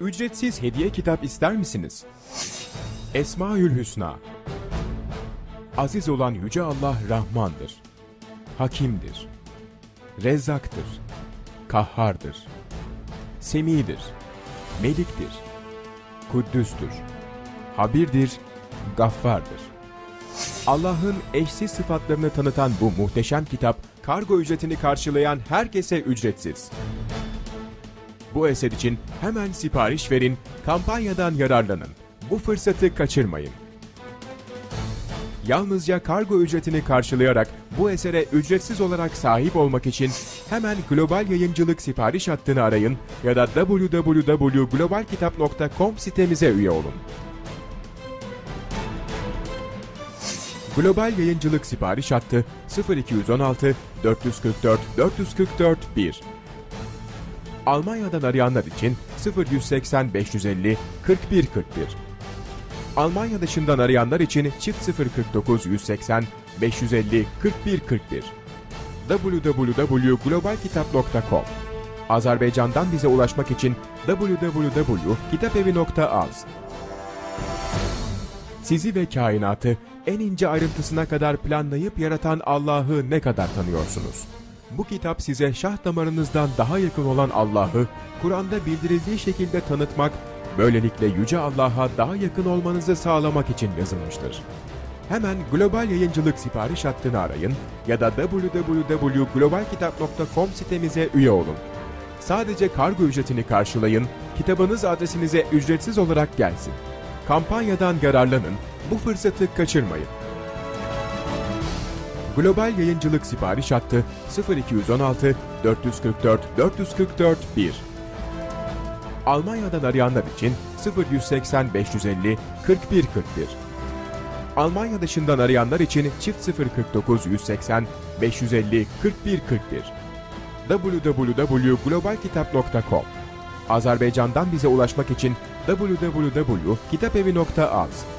Ücretsiz hediye kitap ister misiniz? Esmaül Hüsna Aziz olan Yüce Allah Rahmandır. Hakimdir. Rezzaktır. Kahhardır. Semidir. Meliktir. Kuddüstür. Habirdir. Gaffardır. Allah'ın eşsiz sıfatlarını tanıtan bu muhteşem kitap, kargo ücretini karşılayan herkese ücretsiz. Bu eser için hemen sipariş verin, kampanyadan yararlanın. Bu fırsatı kaçırmayın. Yalnızca kargo ücretini karşılayarak bu esere ücretsiz olarak sahip olmak için hemen Global Yayıncılık sipariş hattını arayın ya da www.globalkitap.com sitemize üye olun. Global Yayıncılık sipariş hattı 0216 444 444 1 Almanya'dan arayanlar için 0180 550 41 41 Almanya dışından arayanlar için çift 049 180 550 41 41 www.globalkitap.com Azerbaycan'dan bize ulaşmak için www.kitapevi.az Sizi ve kainatı en ince ayrıntısına kadar planlayıp yaratan Allah'ı ne kadar tanıyorsunuz? Bu kitap size şah damarınızdan daha yakın olan Allah'ı Kur'an'da bildirildiği şekilde tanıtmak, böylelikle Yüce Allah'a daha yakın olmanızı sağlamak için yazılmıştır. Hemen Global Yayıncılık sipariş hattını arayın ya da www.globalkitap.com sitemize üye olun. Sadece kargo ücretini karşılayın, kitabınız adresinize ücretsiz olarak gelsin. Kampanyadan yararlanın, bu fırsatı kaçırmayın. Global Yayıncılık sipariş hattı 0216 444 444 1 Almanya'dan arayanlar için 0180 550 41 41 Almanya dışından arayanlar için çift 049 180 550 41 41 www.globalkitap.com Azerbaycan'dan bize ulaşmak için www.kitapevi.az